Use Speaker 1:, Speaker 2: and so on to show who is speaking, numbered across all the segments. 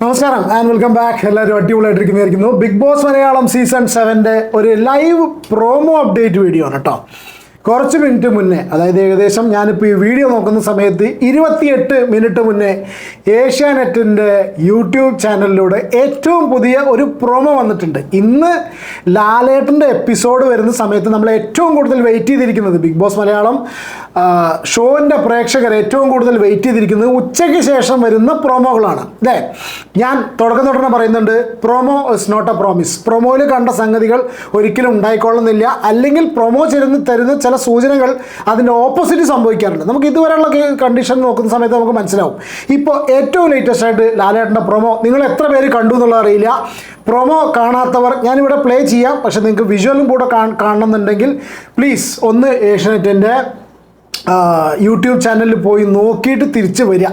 Speaker 1: നമസ്കാരം and welcome back എല്ലാവരും അടിപൊളിയായിട്ടിരിക്കുന്നതായിരിക്കുന്നു. ബിഗ് ബോസ് മലയാളം സീസൺ സെവന്റെ ഒരു ലൈവ് പ്രോമോ അപ്ഡേറ്റ് വീഡിയോ ആണ് കേട്ടോ കുറച്ച് മിനിറ്റ് മുന്നേ അതായത് ഏകദേശം ഞാനിപ്പോൾ ഈ വീഡിയോ നോക്കുന്ന സമയത്ത് ഇരുപത്തിയെട്ട് മിനിറ്റ് മുന്നേ ഏഷ്യാനെറ്റിന്റെ യൂട്യൂബ് ചാനലിലൂടെ ഏറ്റവും പുതിയ ഒരു പ്രോമോ വന്നിട്ടുണ്ട്. ഇന്ന് ലാലേട്ടന്റെ എപ്പിസോഡ് വരുന്ന സമയത്ത് നമ്മൾ ഏറ്റവും കൂടുതൽ വെയിറ്റ് ചെയ്തിരിക്കുന്നത് ബിഗ് ബോസ് മലയാളം ഷോന്റെ പ്രേക്ഷകർ ഏറ്റവും കൂടുതൽ വെയിറ്റ് ചെയ്തിരിക്കുന്നത് ഉച്ചയ്ക്ക് ശേഷം വരുന്ന പ്രോമോകളാണ് അല്ലേ ഞാൻ തുടക്കം തുടർന്ന് പറയുന്നുണ്ട് promo is not a promise പ്രൊമോയിൽ കണ്ട സംഗതികൾ ഒരിക്കലും ഉണ്ടായിക്കൊള്ളുന്നില്ല. അല്ലെങ്കിൽ പ്രൊമോ ചേരുന്ന തരുന്ന ചില സൂചനകൾ അതിന്റെ ഓപ്പോസിറ്റ് സംഭവിക്കാറുണ്ട്. നമുക്ക് ഇതുവരെയുള്ള കണ്ടീഷൻ നോക്കുന്ന സമയത്ത് നമുക്ക് മനസ്സിലാവും. ഇപ്പോൾ ഏറ്റവും ലേറ്റസ്റ്റ് ആയിട്ട് ലാലേട്ടന്റെ പ്രൊമോ നിങ്ങൾ എത്ര പേര് കണ്ടു എന്നുള്ളത് അറിയില്ല. പ്രൊമോ കാണാത്തവർ ഞാനിവിടെ പ്ലേ ചെയ്യാം. പക്ഷേ നിങ്ങൾക്ക് വിഷ്വലും കൂടെ കാണണം കാണണമെന്നുണ്ടെങ്കിൽ പ്ലീസ് ഒന്ന് ഏഷ്യനെറ്റിന്റെ യൂട്യൂബ് ചാനലിൽ പോയി നോക്കിയിട്ട് തിരിച്ച് വരിക.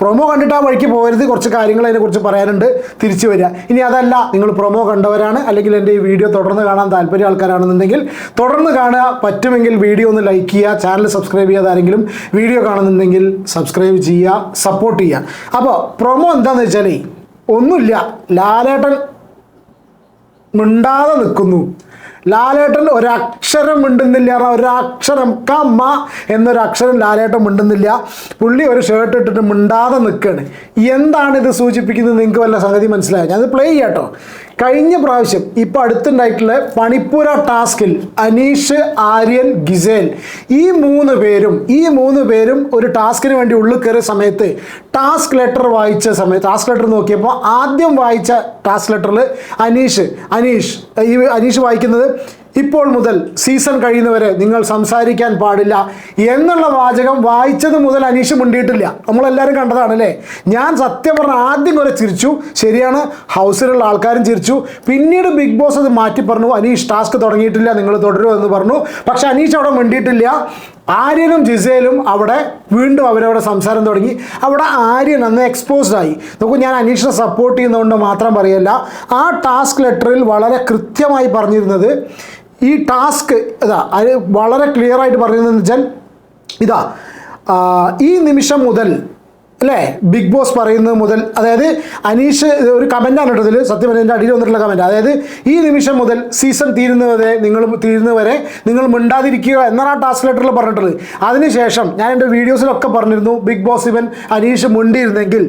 Speaker 1: പ്രൊമോ കണ്ടിട്ട് ആ വഴിക്ക് പോകരുത്. കുറച്ച് കാര്യങ്ങൾ അതിനെക്കുറിച്ച് പറയാനുണ്ട്. തിരിച്ച് വരിക. ഇനി അതല്ല നിങ്ങൾ പ്രൊമോ കണ്ടവരാണ്. അല്ലെങ്കിൽ എന്റെ ഈ വീഡിയോ തുടർന്ന് കാണാൻ താല്പര്യ ആൾക്കാരാണെന്നുണ്ടെങ്കിൽ തുടർന്ന് കാണുക. പറ്റുമെങ്കിൽ വീഡിയോ ഒന്ന് ലൈക്ക് ചെയ്യുക. ചാനൽ സബ്സ്ക്രൈബ് ചെയ്യാതെ ആരെങ്കിലും വീഡിയോ കാണുന്നുണ്ടെങ്കിൽ സബ്സ്ക്രൈബ് ചെയ്യുക. സപ്പോർട്ട് ചെയ്യുക. അപ്പോൾ പ്രൊമോ എന്താണെന്ന് വെച്ചാൽ ഒന്നുമില്ല. ലാലേട്ടൻ മിണ്ടാതെ നിൽക്കുന്നു. ലാലേട്ടൻ ഒരക്ഷരം മിണ്ടുന്നില്ല. ഒരക്ഷരം കമ്മ എന്നൊരു അക്ഷരം ലാലേട്ടൻ മിണ്ടുന്നില്ല. പുള്ളി ഒരു ഷർട്ട് ഇട്ടിട്ട് മിണ്ടാതെ നിൽക്കുകയാണ് എന്താണ് ഇത് സൂചിപ്പിക്കുന്നത്? നിങ്ങൾക്ക് വല്ല സംഗതി മനസ്സിലായോ? ഞാനത് പ്ലേ ചെയ്യാം കേട്ടോ കഴിഞ്ഞ പ്രാവശ്യം ഇപ്പോൾ അടുത്തുണ്ടായിട്ടുള്ള പണിപ്പുര ടാസ്കിൽ അനീഷ് ആര്യൻ ഗിസേൽ ഈ മൂന്ന് പേരും ഈ മൂന്ന് പേരും ഒരു ടാസ്കിന് വേണ്ടി ഉള്ളിൽ കയറിയ സമയത്ത് ടാസ്ക് ലെറ്റർ വായിച്ച സമയത്ത് ടാസ്ക് ലെറ്റർ നോക്കിയപ്പോൾ ആദ്യം വായിച്ച ടാസ്ക് ലെറ്ററിൽ അനീഷ് അനീഷ് ഈ അനീഷ് വായിക്കുന്നത് ഇപ്പോൾ മുതൽ സീസൺ കഴിയുന്നവരെ നിങ്ങൾ സംസാരിക്കാൻ പാടില്ല എന്നുള്ള വാചകം വായിച്ചത് മുതൽ അനീഷ് മുണ്ടിയിട്ടില്ല. നമ്മളെല്ലാവരും കണ്ടതാണ് അല്ലേ ഞാൻ സത്യം പറഞ്ഞ ആദ്യം കുറെ ചിരിച്ചു. ശരിയാണ് ഹൗസിലുള്ള ആൾക്കാരും ചിരിച്ചു. പിന്നീട് ബിഗ് ബോസ് അത് മാറ്റി പറഞ്ഞു. അനീഷ് ടാസ്ക് തുടങ്ങിയിട്ടില്ല നിങ്ങൾ തുടരുമോ എന്ന് പറഞ്ഞു. പക്ഷെ അനീഷ് അവിടെ മിണ്ടിയിട്ടില്ല. ആര്യനും ജിസേലും അവിടെ വീണ്ടും അവരവിടെ സംസാരം തുടങ്ങി. അവിടെ ആര്യൻ അന്ന് എക്സ്പോസ്ഡ് ആയി. നോക്കൂ ഞാൻ അനീഷിനെ സപ്പോർട്ട് ചെയ്യുന്നതുകൊണ്ട് മാത്രം പറയല്ല. ആ ടാസ്ക് ലെറ്ററിൽ വളരെ കൃത്യമായി പറഞ്ഞിരുന്നത് ഈ ടാസ്ക് ഇതാ അത് വളരെ ക്ലിയർ ആയിട്ട് പറഞ്ഞിരുന്നതെന്ന് വെച്ചാൽ ഇതാ ഈ നിമിഷം മുതൽ അല്ലേ ബിഗ് ബോസ് പറയുന്നത് മുതൽ അതായത് അനീഷ് ഒരു കമന്റാണ് കേട്ടതിൽ സത്യം എന്റെ അടിയിൽ വന്നിട്ടുള്ള കമന്റ് അതായത് ഈ നിമിഷം മുതൽ സീസൺ തീരുന്നവരെ നിങ്ങൾ തീരുന്നവരെ നിങ്ങൾ മിണ്ടാതിരിക്കുക എന്നാണ് ആ ടാസ്ക് ലെറ്ററിൽ പറഞ്ഞിട്ടുള്ളത്. അതിനുശേഷം ഞാൻ എന്റെ വീഡിയോസിലൊക്കെ പറഞ്ഞിരുന്നു ബിഗ് ബോസ് ഇവൻ അനീഷ് മുണ്ടിയിരുന്നെങ്കിൽ.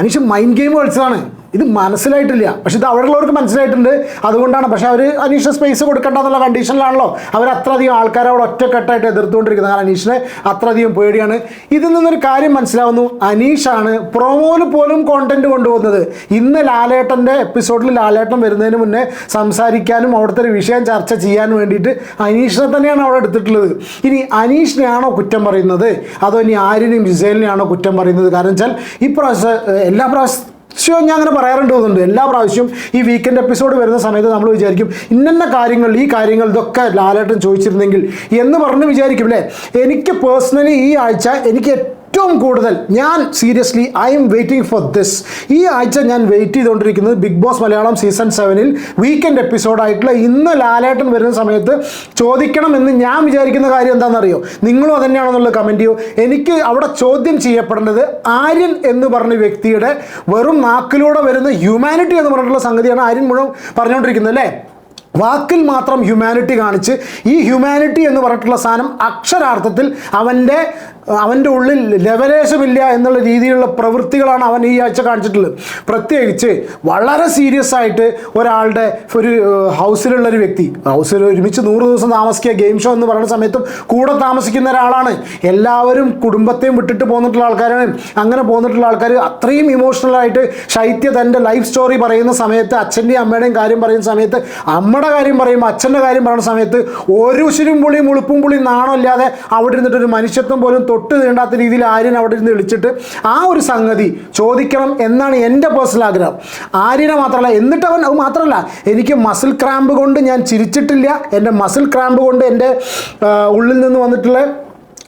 Speaker 1: അനീഷ് മൈൻഡ് ഗെയിം കളിച്ചതാണ്. ഇത് മനസ്സിലായിട്ടില്ല. പക്ഷെ ഇത് അവിടെയുള്ളവർക്ക് മനസ്സിലായിട്ടുണ്ട്. അതുകൊണ്ടാണ്. പക്ഷെ അവർ അനീഷിന് സ്പേസ് കൊടുക്കേണ്ട എന്നുള്ള കണ്ടീഷനിലാണല്ലോ അവർ അത്രയധികം ആൾക്കാരെ അവിടെ ഒറ്റക്കെട്ടായിട്ട് എതിർത്തുകൊണ്ടിരിക്കുന്നത്. കാരണം അനീഷിനെ അത്രയധികം പേടിയാണ്. ഇതിൽ നിന്നൊരു കാര്യം മനസ്സിലാവുന്നു. അനീഷാണ് പ്രൊമോയിൽ പോലും കോണ്ടന്റ് കൊണ്ടുപോകുന്നത്. ഇന്ന് ലാലേട്ടന്റെ എപ്പിസോഡിൽ ലാലേട്ടൻ വരുന്നതിന് മുന്നേ സംസാരിക്കാനും അവിടുത്തെ ഒരു വിഷയം ചർച്ച ചെയ്യാനും വേണ്ടിയിട്ട് അനീഷിനെ തന്നെയാണ് അവിടെ എടുത്തിട്ടുള്ളത്. ഇനി അനീഷിനെയാണോ കുറ്റം പറയുന്നത്? അതോ ഇനി ആര്യനെയും വിജയലിനെയാണോ കുറ്റം പറയുന്നത്? കാരണം വെച്ചാൽ ഈ പ്രാവശ്യം എല്ലാ പ്രാവശ്യം പ്രാവശ്യവും ഞാൻ അങ്ങനെ പറയാറുണ്ട് തോന്നുന്നുണ്ട്. എല്ലാ പ്രാവശ്യവും ഈ വീക്കെൻഡ് എപ്പിസോഡ് വരുന്ന സമയത്ത് നമ്മൾ വിചാരിക്കും ഇന്ന കാര്യങ്ങൾ ഈ കാര്യങ്ങൾ ഇതൊക്കെ ലാലേട്ടൻ ചോദിച്ചിരുന്നെങ്കിൽ എന്ന് പറഞ്ഞ് വിചാരിക്കും അല്ലേ? എനിക്ക് പേഴ്സണലി ഈ ആഴ്ച എനിക്ക് ഏറ്റവും കൂടുതൽ ഞാൻ seriously I am waiting for this ഈ ആഴ്ച ഞാൻ വെയിറ്റ് ചെയ്തുകൊണ്ടിരിക്കുന്നത് ബിഗ് ബോസ് മലയാളം സീസൺ സെവനിൽ വീക്കെൻഡ് എപ്പിസോഡായിട്ടുള്ള ഇന്ന് ലാലേട്ടൻ വരുന്ന സമയത്ത് ചോദിക്കണം എന്ന് ഞാൻ വിചാരിക്കുന്ന കാര്യം എന്താണെന്നറിയോ? നിങ്ങളും അതന്നെയാണെന്നുള്ള കമന്റ് ചെയ്യൂ. എനിക്ക് അവിടെ ചോദ്യം ചെയ്യപ്പെടേണ്ടത് ആര്യൻ എന്ന് പറഞ്ഞ വ്യക്തിയുടെ വെറും നാക്കിലൂടെ വരുന്ന ഹ്യൂമാനിറ്റി എന്ന് പറഞ്ഞിട്ടുള്ള സംഗതിയാണ് ആര്യൻ മുഴുവൻ പറഞ്ഞുകൊണ്ടിരിക്കുന്നത് അല്ലേ? വാക്കിൽ മാത്രം ഹ്യൂമാനിറ്റി കാണിച്ച് ഈ ഹ്യൂമാനിറ്റി എന്ന് പറഞ്ഞിട്ടുള്ള സാധനം അക്ഷരാർത്ഥത്തിൽ അവന്റെ അവന്റെ ഉള്ളിൽ ലെവലേശമില്ല എന്നുള്ള രീതിയിലുള്ള പ്രവൃത്തികളാണ് അവൻ ഈ ആഴ്ച കാണിച്ചിട്ടുള്ളത്. പ്രത്യേകിച്ച് വളരെ സീരിയസ് ആയിട്ട് ഒരാളുടെ ഒരു ഹൗസിലുള്ള ഒരു വ്യക്തി. ഹൗസിൽ ഒരുമിച്ച് നൂറ് ദിവസം താമസിക്കുക ഗെയിം ഷോ എന്ന് പറയുന്ന സമയത്തും കൂടെ താമസിക്കുന്ന ഒരാളാണ്. എല്ലാവരും കുടുംബത്തെയും വിട്ടിട്ട് പോന്നിട്ടുള്ള ആൾക്കാരാണ്. അങ്ങനെ പോന്നിട്ടുള്ള ആൾക്കാർ അത്രയും ഇമോഷണലായിട്ട് ശൈത്യ തന്റെ ലൈഫ് സ്റ്റോറി പറയുന്ന സമയത്ത് അച്ഛന്റെയും അമ്മയുടെയും കാര്യം പറയുന്ന സമയത്ത് അമ്മയുടെ കാര്യം പറയും അച്ഛന്റെ കാര്യം പറയുന്ന സമയത്ത് ഒരു ഉശിരും പുളിയും ഉളുപ്പും പുളിയും നാണമില്ലാതെ അവിടെ ഇരുന്നിട്ട് ഒരു മനുഷ്യത്വം പോലും തൊട്ട് തീണ്ടാത്ത രീതിയിൽ ആര്യൻ അവിടെ ഇരുന്ന് വിളിച്ചിട്ട് ആ ഒരു സംഗതി ചോദിക്കണം എന്നാണ് എന്റെ പേഴ്സണൽ ആഗ്രഹം. ആര്യനെ മാത്രമല്ല എന്നിട്ട് അവൻ മാത്രമല്ല എനിക്ക് മസിൽ ക്രാമ്പ് കൊണ്ട് ഞാൻ ചിരിച്ചിട്ടില്ല. എന്റെ മസിൽ ക്രാമ്പ് കൊണ്ട് എന്റെ ഉള്ളിൽ നിന്ന് വന്നിട്ടുള്ള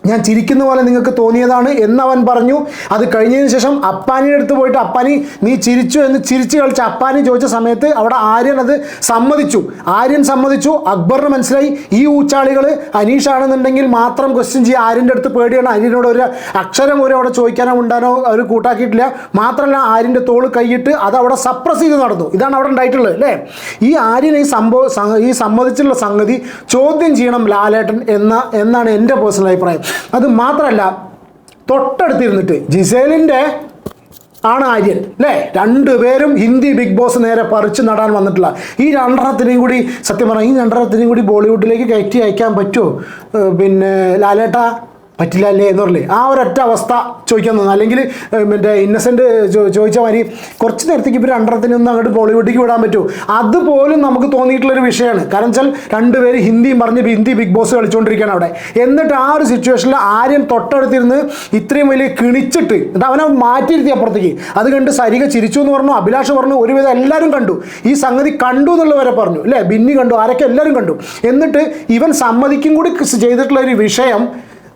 Speaker 1: ഞാൻ ചിരിക്കുന്ന പോലെ നിങ്ങൾക്ക് തോന്നിയതാണ് എന്ന് അവൻ പറഞ്ഞു. അത് കഴിഞ്ഞതിന് ശേഷം അപ്പാനിയുടെ അടുത്ത് പോയിട്ട് അപ്പാനി നീ ചിരിച്ചു എന്ന് ചിരിച്ചു കളിച്ച അപ്പാനി ചോദിച്ച സമയത്ത് അവിടെ ആര്യൻ അത് സമ്മതിച്ചു. ആര്യൻ സമ്മതിച്ചു. അക്ബറിന് മനസ്സിലായി. ഈ ഊച്ചാളികൾ അനീഷാണെന്നുണ്ടെങ്കിൽ മാത്രം ക്വസ്റ്റ്യൻ ചെയ്യുക ആര്യന്റെ അടുത്ത് പേടിയാണ്. അനിയനോട് ഒരു അക്ഷരം ഒരു അവിടെ ചോദിക്കാനോ ഉണ്ടാനോ അവർ കൂട്ടാക്കിയിട്ടില്ല. മാത്രമല്ല ആര്യന്റെ തോൾ കൈയിട്ട് അത് അവിടെ സപ്രസ് ചെയ്ത് നടന്നു. ഇതാണ് അവിടെ ഉണ്ടായിട്ടുള്ളത് അല്ലേ? ഈ ആര്യൻ ഈ സംഭവം ഈ സമ്മതിച്ചുള്ള സംഗതി ചോദ്യം ചെയ്യണം ലാലേട്ടൻ എന്ന എന്നാണ് എന്റെ പേഴ്സണൽ അഭിപ്രായം. അത് മാത്രമല്ല തൊട്ടടുത്തിരുന്നിട്ട് ജിസേലിന്റെ ആണ് ആര്യൻ അല്ലേ രണ്ടുപേരും ഹിന്ദി ബിഗ് ബോസ് നേരെ പറിച്ചു നടാൻ വന്നിട്ടില്ല ഈ രണ്ടെണ്ണത്തിനെയും കൂടി സത്യം പറഞ്ഞാൽ ഈ രണ്ടെണ്ണത്തിനെയും കൂടി ബോളിവുഡിലേക്ക് കയറ്റി അയക്കാൻ പറ്റുമോ? പിന്നെ ലാലേട്ട പറ്റില്ല അല്ലേ എന്ന് പറഞ്ഞില്ലേ? ആ ഒരൊറ്റ അവസ്ഥ ചോദിക്കാൻ തോന്നുന്നു. അല്ലെങ്കിൽ മറ്റേ ഇന്നസെന്റ് ചോദിച്ച മാതിരി കുറച്ച് നേരത്തേക്ക് ഇപ്പോൾ രണ്ടെണ്ണത്തിന് ഒന്ന് അങ്ങോട്ട് ബോളിവുഡിലേക്ക് വിടാൻ പറ്റുമോ അതുപോലും നമുക്ക് തോന്നിയിട്ടുള്ളൊരു വിഷയമാണ്. കാരണം വെച്ചാൽ രണ്ടുപേര് ഹിന്ദിയും പറഞ്ഞ് ഹിന്ദി ബിഗ് ബോസ് കളിച്ചുകൊണ്ടിരിക്കുകയാണ് അവിടെ. എന്നിട്ട് ആ ഒരു സിറ്റുവേഷനിൽ ആര്യൻ തൊട്ടടുത്തിരുന്ന് ഇത്രയും വലിയ കിണിച്ചിട്ട് എന്നിട്ട് അവനെ മാറ്റിയിരുത്തി അപ്പുറത്തേക്ക്. അത് കണ്ട് സരിക ചിരിച്ചു എന്ന് പറഞ്ഞു അഭിലാഷ് പറഞ്ഞു ഒരുവിധം എല്ലാവരും കണ്ടു. ഈ സംഗതി കണ്ടു എന്നുള്ളവരെ പറഞ്ഞു. അല്ലേ ബിന്നി കണ്ടു ആരൊക്കെ എല്ലാവരും കണ്ടു. എന്നിട്ട് ഇവൻ സമ്മതിക്കും കൂടി ചെയ്തിട്ടുള്ള ഒരു വിഷയം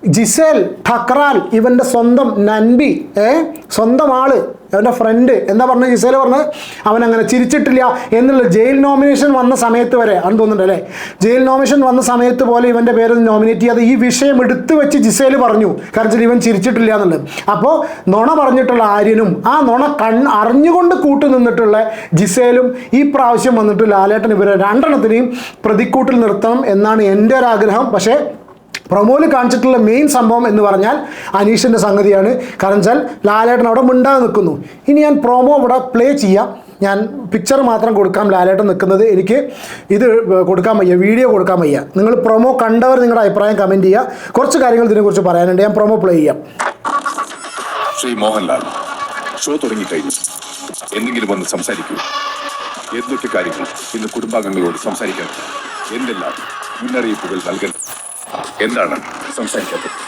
Speaker 1: ജിസേൽ ഠക്രാൽ ഇവന്റെ സ്വന്തം നൻബി ഏ? സ്വന്തം ആൾ അവന്റെ ഫ്രണ്ട് എന്താ പറഞ്ഞ ജിസേൽ പറഞ്ഞ് അവൻ അങ്ങനെ ചിരിച്ചിട്ടില്ല എന്നുള്ള ജയിൽ നോമിനേഷൻ വന്ന സമയത്ത് വരെ അന്ന് തോന്നുന്നുണ്ട് അല്ലേ? ജയിൽ നോമിനേഷൻ വന്ന സമയത്ത് പോലെ ഇവന്റെ പേര് നോമിനേറ്റ് ചെയ്യാതെ ഈ വിഷയം എടുത്തു വെച്ച് ജിസേൽ പറഞ്ഞു. കാരണം ഇവൻ ചിരിച്ചിട്ടില്ല എന്നുള്ളത്. അപ്പോൾ നുണ പറഞ്ഞിട്ടുള്ള ആര്യനും ആ നുണ കൺ അറിഞ്ഞുകൊണ്ട് കൂട്ടു നിന്നിട്ടുള്ള ജിസേലും ഈ പ്രാവശ്യം വന്നിട്ട് ലാലേട്ടൻ ഇവരെ രണ്ടെണ്ണത്തിനെയും പ്രതിക്കൂട്ടിൽ നിർത്തണം എന്നാണ് എന്റെ ഒരു ആഗ്രഹം പക്ഷേ പ്രൊമോയിൽ കാണിച്ചിട്ടുള്ള മെയിൻ സംഭവം എന്ന് പറഞ്ഞാൽ അനീഷിന്റെ സംഗതിയാണ്. കാരണം വെച്ചാൽ ലാലേട്ടൻ അവിടെ മിണ്ടാതെ നിൽക്കുന്നു. ഇനി ഞാൻ പ്രൊമോ ഇവിടെ പ്ലേ ചെയ്യാം. ഞാൻ പിക്ചർ മാത്രം കൊടുക്കാം ലാലേട്ടൻ നിൽക്കുന്നത്. എനിക്ക് ഇത് കൊടുക്കാൻ വയ്യ വീഡിയോ കൊടുക്കാൻ വയ്യ. നിങ്ങൾ പ്രൊമോ കണ്ടവർ നിങ്ങളുടെ അഭിപ്രായം കമന്റ് ചെയ്യുക. കുറച്ച് കാര്യങ്ങൾ ഇതിനെക്കുറിച്ച് പറയാനുണ്ട്. ഞാൻ പ്രൊമോ പ്ലേ ചെയ്യാം.
Speaker 2: ശ്രീ മോഹൻലാൽ ഷോ തുടങ്ങിക്കഴിഞ്ഞു. എന്തെങ്കിലും ഒന്ന് സംസാരിക്കൂ. എന്തൊക്കെ കാര്യങ്ങൾ ഇന്ന് കുടുംബാംഗങ്ങളോട് സംസാരിക്കാൻ? എന്തെല്ലാം മുന്നറിയിപ്പുകൾ നൽകണം? എന്താണ് സംസാരിക്കാത്തത്?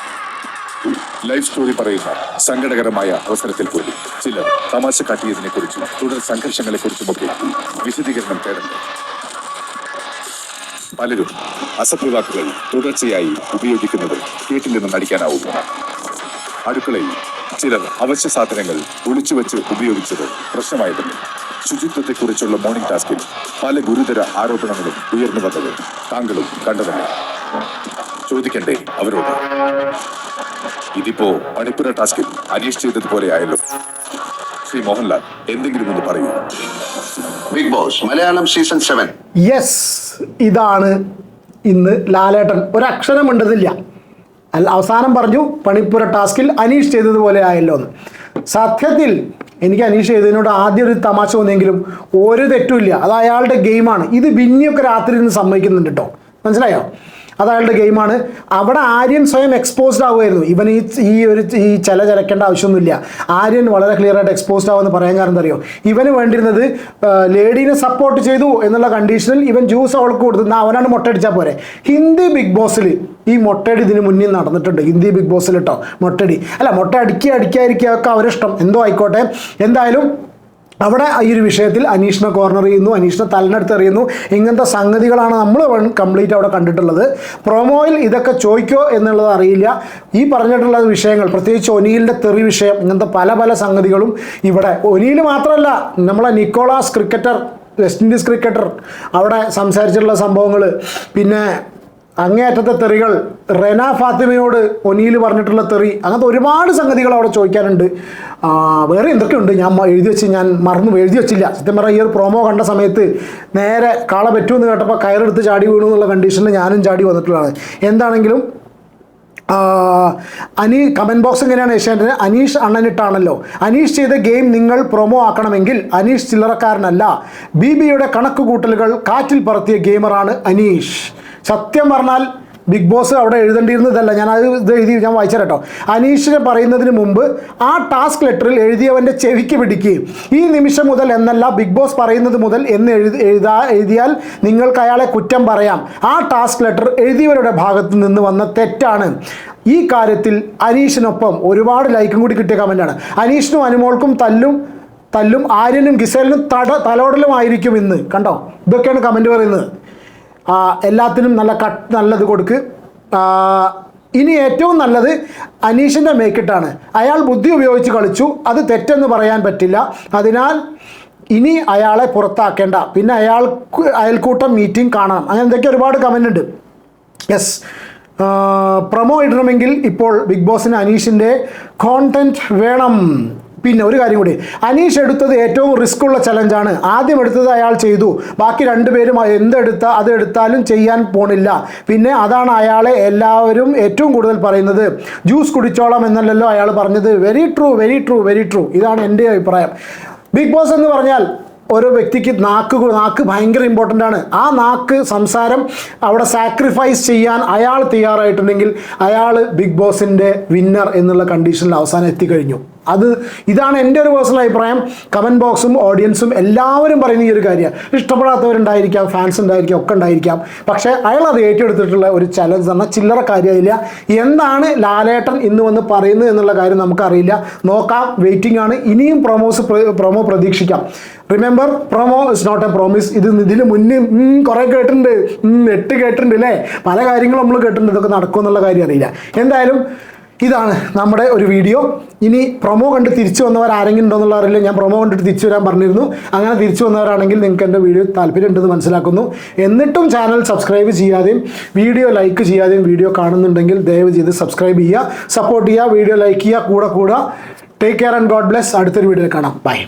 Speaker 2: ലൈഫ് സ്റ്റോറി പറയുന്ന സങ്കടകരമായ അവസരത്തിൽ പോലും ചിലർ തമാശ കാട്ടിയതിനെ കുറിച്ചും തുടർ സംഘർഷങ്ങളെ കുറിച്ചുമൊക്കെ വിശദീകരണം തേടുന്നു പലരും അസഭ്യവാക്കുകൾ തുടർച്ചയായി ഉപയോഗിക്കുന്നത് കേട്ടില്ലെന്ന് നടിക്കാനാവുന്നു. അടുക്കളയിൽ ചിലർ അവശ്യ സാധനങ്ങൾ ഒളിച്ചുവെച്ച് ഉപയോഗിച്ചത് പ്രശ്നമായിരുന്നു ശുചിത്വത്തെക്കുറിച്ചുള്ള മോർണിംഗ് ടാസ്കിൽ പല ഗുരുതര ആരോപണങ്ങളും ഉയർന്നു വന്നത് താങ്കളും കണ്ടതല്ലേ? ചോദിക്കണ്ടേ അവരോട്? ഇതിപ്പോ മണിപ്പുര ടാസ്കിൽ അനീഷ് ചെയ്തതുപോലെ ആയല്ലോ. ശ്രീ മോഹൻലാൽ എന്തെങ്കിലും ഒന്ന് പറയൂ.
Speaker 3: Bigg Boss Malayalam season seven
Speaker 1: yes ഇതാണ് ഇന്ന് ലാലേട്ടൻ. ഒരക്ഷരം ഉണ്ടതില്ല അല്ല അവസാനം പറഞ്ഞു പണിപ്പുര ടാസ്കിൽ അനീഷ് ചെയ്തതുപോലെ ആയല്ലോ എന്ന്. സത്യത്തിൽ എനിക്ക് അനീഷ് ചെയ്തതിനോട് ആദ്യം ഒരു തമാശ തോന്നിയെങ്കിലും ഒരു തെറ്റുമില്ല. അത് അയാളുടെ ഗെയിമാണ്. ഇത് ബിന്നിയൊക്കെ രാത്രി ഇരുന്ന് സമ്മതിക്കുന്നുണ്ട് കേട്ടോ മനസ്സിലായോ? അത് അയാളുടെ ഗെയിമാണ്. അവിടെ ആര്യൻ സ്വയം എക്സ്പോസ്ഡ് ആവുമായിരുന്നു ഇവൻ ഈ ഈ ഒരു ഈ ചില ചിലക്കേണ്ട ആവശ്യമൊന്നുമില്ല. ആര്യൻ വളരെ ക്ലിയർ ആയിട്ട് എക്സ്പോസ്ഡ് ആവുമെന്ന് പറയാൻ കാരണം അറിയോ ഇവന് വേണ്ടിയിരുന്നത് ലേഡീനെ സപ്പോർട്ട് ചെയ്തു എന്നുള്ള കണ്ടീഷനിൽ ഇവൻ ജ്യൂസ് അവൾക്ക് കൊടുത്തു. എന്നാ അവനാണ് മൊട്ടടിച്ചാൽ പോരെ. ഹിന്ദി ബിഗ് ബോസിൽ ഈ മുട്ടയടി ഇതിന് മുന്നിൽ നടന്നിട്ടുണ്ട്. ഹിന്ദി ബിഗ് ബോസിൽ കേട്ടോ മൊട്ടടി അല്ല മുട്ട അടിക്കുക അടിക്കാതിരിക്കുക ഒക്കെ അവരിഷ്ടം എന്തോ ആയിക്കോട്ടെ. എന്തായാലും അവിടെ ഈ ഒരു വിഷയത്തിൽ അനീഷിനെ കോർണർ ചെയ്യുന്നു അനീഷിനെ തലനടുത്ത് അറിയുന്നു ഇങ്ങനത്തെ സംഗതികളാണ് നമ്മൾ കംപ്ലീറ്റ് അവിടെ കണ്ടിട്ടുള്ളത്. പ്രൊമോയിൽ ഇതൊക്കെ ചോദിക്കോ എന്നുള്ളത് അറിയില്ല. ഈ പറഞ്ഞിട്ടുള്ള വിഷയങ്ങൾ പ്രത്യേകിച്ച് ഒനീലിന്റെ തെറി വിഷയം ഇങ്ങനത്തെ പല പല സംഗതികളും ഇവിടെ. ഒനീൽ മാത്രമല്ല നമ്മളെ Nicholas cricketer West Indies cricketer അവിടെ സംസാരിച്ചിട്ടുള്ള സംഭവങ്ങൾ. പിന്നെ അങ്ങേയറ്റത്തെ തെറികൾ റെന ഫാത്തിമയോട് ഒനിയിൽ പറഞ്ഞിട്ടുള്ള തെറി അങ്ങനത്തെ ഒരുപാട് സംഗതികൾ അവിടെ ചോദിക്കാനുണ്ട്. വേറെ എന്തൊക്കെയുണ്ട്? ഞാൻ എഴുതി വെച്ച് ഞാൻ മറന്നു എഴുതി വെച്ചില്ല. സത്യം പറഞ്ഞാൽ ഈ ഒരു പ്രൊമോ കണ്ട സമയത്ത് നേരെ കാള പറ്റുമെന്ന് കേട്ടപ്പോൾ കയറെടുത്ത് ചാടി വീണു എന്നുള്ള കണ്ടീഷനിൽ ഞാനും ചാടി വന്നിട്ടുള്ളതാണ്. എന്താണെങ്കിലും അനി കമന്റ് ബോക്സ് എങ്ങനെയാണ് ഏഷ്യാനെറ്റിന്? അനീഷ് അണ്ണനിട്ടാണല്ലോ. അനീഷ് ചെയ്ത ഗെയിം നിങ്ങൾ പ്രൊമോ ആക്കണമെങ്കിൽ അനീഷ് ചില്ലറക്കാരനല്ല. ബി ബിയുടെ കണക്ക് കൂട്ടലുകൾ കാറ്റിൽ പറത്തിയ ഗെയിമറാണ് അനീഷ്. സത്യം പറഞ്ഞാൽ ബിഗ് ബോസ് അവിടെ എഴുതേണ്ടിയിരുന്നതല്ല. ഞാൻ അത് ഇത് എഴുതി ഞാൻ വായിച്ചു കേട്ടോ അനീഷിനെ പറയുന്നതിന് മുമ്പ് ആ ടാസ്ക് ലെറ്ററിൽ എഴുതിയവന്റെ ചെവിക്ക് പിടിക്കുകയും ഈ നിമിഷം മുതൽ എന്നല്ല ബിഗ് ബോസ് പറയുന്നത് മുതൽ എന്ന് എഴുതി എഴുതാ എഴുതിയാൽ നിങ്ങൾക്ക് അയാളെ കുറ്റം പറയാം. ആ ടാസ്ക് ലെറ്റർ എഴുതിയവരുടെ ഭാഗത്ത് നിന്ന് വന്ന തെറ്റാണ്. ഈ കാര്യത്തിൽ അനീഷിനൊപ്പം ഒരുപാട് ലൈക്കും കൂടി കിട്ടിയ കമന്റാണ് അനീഷിനും അനുമോൾക്കും തല്ലും തല്ലും ആര്യനും ഗിസേലിനും തട തലോടലുമായിരിക്കും ഇന്ന്. കണ്ടോ? ഇതൊക്കെയാണ് കമന്റ് പറയുന്നത്. എല്ലാത്തിനും നല്ല കട്ട് നല്ലത് കൊടുക്ക്. ഇനി ഏറ്റവും നല്ലത് അനീഷിന്റെ മേക്കിട്ടാണ്. അയാൾ ബുദ്ധി ഉപയോഗിച്ച് കളിച്ചു. അത് തെറ്റെന്ന് പറയാൻ പറ്റില്ല. അതിനാൽ ഇനി അയാളെ പുറത്താക്കേണ്ട. പിന്നെ അയാൾക്ക് അയൽക്കൂട്ടം മീറ്റിംഗ് കാണാം. അങ്ങനെ എന്തൊക്കെ ഒരുപാട് കമന്റ് ഉണ്ട്. യെസ് പ്രൊമോ ഇടണമെങ്കിൽ ഇപ്പോൾ ബിഗ് ബോസിന് അനീഷിന്റെ കോണ്ടന്റ് വേണം. പിന്നെ ഒരു കാര്യം കൂടി. അനീഷ് എടുത്തത് ഏറ്റവും റിസ്ക് ഉള്ള ചലഞ്ചാണ്. ആദ്യം എടുത്തത് അയാൾ ചെയ്തു. ബാക്കി രണ്ടുപേരും എന്തെടുത്ത അത് എടുത്താലും ചെയ്യാൻ പോണില്ല. പിന്നെ അതാണ് അയാളെ എല്ലാവരും ഏറ്റവും കൂടുതൽ പറയുന്നത്. ജ്യൂസ് കുടിച്ചോളാം എന്നല്ലല്ലോ അയാൾ പറഞ്ഞത്. Very true very true very true ഇതാണ് എന്റെ അഭിപ്രായം. ബിഗ് ബോസ് എന്ന് പറഞ്ഞാൽ ഓരോ വ്യക്തിക്ക് നാക്ക് നാക്ക് ഭയങ്കര ഇമ്പോർട്ടന്റ് ആണ്. ആ നാക്ക് സംസാരം അവിടെ സാക്രിഫൈസ് ചെയ്യാൻ അയാൾ തയ്യാറായിട്ടുണ്ടെങ്കിൽ അയാൾ ബിഗ് ബോസിന്റെ വിന്നർ എന്നുള്ള കണ്ടീഷനിൽ അവസാനം എത്തിക്കഴിഞ്ഞു. അത് ഇതാണ് എന്റെ ഒരു പേഴ്സണൽ അഭിപ്രായം. കമന്റ് ബോക്സും ഓഡിയൻസും എല്ലാവരും പറയുന്ന ഈ ഒരു കാര്യമാണ് ഇഷ്ടപ്പെടാത്തവരുണ്ടായിരിക്കാം ഫാൻസ് ഉണ്ടായിരിക്കാം ഒക്കെ ഉണ്ടായിരിക്കാം. പക്ഷേ അയാൾ അത് ഏറ്റെടുത്തിട്ടുള്ള ഒരു ചലഞ്ച് എന്നാൽ ചില്ലറ കാര്യമില്ല എന്താണ് ലാലേട്ടൻ ഇന്ന് വന്ന് പറയുന്നത് എന്നുള്ള കാര്യം നമുക്കറിയില്ല. നോക്കാം. വെയിറ്റിംഗ് ആണ്. ഇനിയും പ്രൊമോസ് പ്രൊമോ പ്രതീക്ഷിക്കാം. Remember promo is not a promise ഇത് ഇതിന് മുന്നേ കുറേ കേട്ടിട്ടുണ്ട്. എട്ട് കേട്ടിട്ടുണ്ട് അല്ലേ? പല കാര്യങ്ങളും നമ്മൾ കേട്ടിട്ടുണ്ട്. ഇതൊക്കെ നടക്കുമെന്നുള്ള കാര്യം അറിയില്ല. എന്തായാലും ഇതാണ് നമ്മുടെ ഒരു വീഡിയോ. ഇനി പ്രൊമോ കണ്ട് തിരിച്ചു വന്നവർ ആരെങ്കിലും ഉണ്ടോ എന്നുള്ള അറിയില്ല. ഞാൻ പ്രൊമോ കണ്ടിട്ട് തിരിച്ചു വരാൻ പറഞ്ഞിരുന്നു. അങ്ങനെ തിരിച്ചു വന്നവരാണെങ്കിൽ നിങ്ങൾക്ക് എന്റെ വീഡിയോ താല്പര്യം ഉണ്ടെന്ന് മനസ്സിലാക്കുന്നു. എന്നിട്ടും ചാനൽ സബ്സ്ക്രൈബ് ചെയ്യാതെയും വീഡിയോ ലൈക്ക് ചെയ്യാതെയും വീഡിയോ കാണുന്നുണ്ടെങ്കിൽ ദയവ് ചെയ്ത് സബ്സ്ക്രൈബ് ചെയ്യുക. സപ്പോർട്ട് ചെയ്യുക വീഡിയോ ലൈക്ക് ചെയ്യുക കൂടെ കൂടെ take care and god bless അടുത്തൊരു വീഡിയോ കാണാം. ബൈ